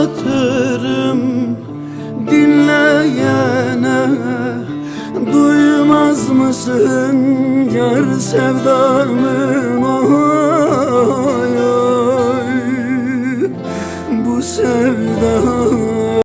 anlatırım dinleyene. Duymaz mısın yar sevdamın? Ay, ay Bu sevdamın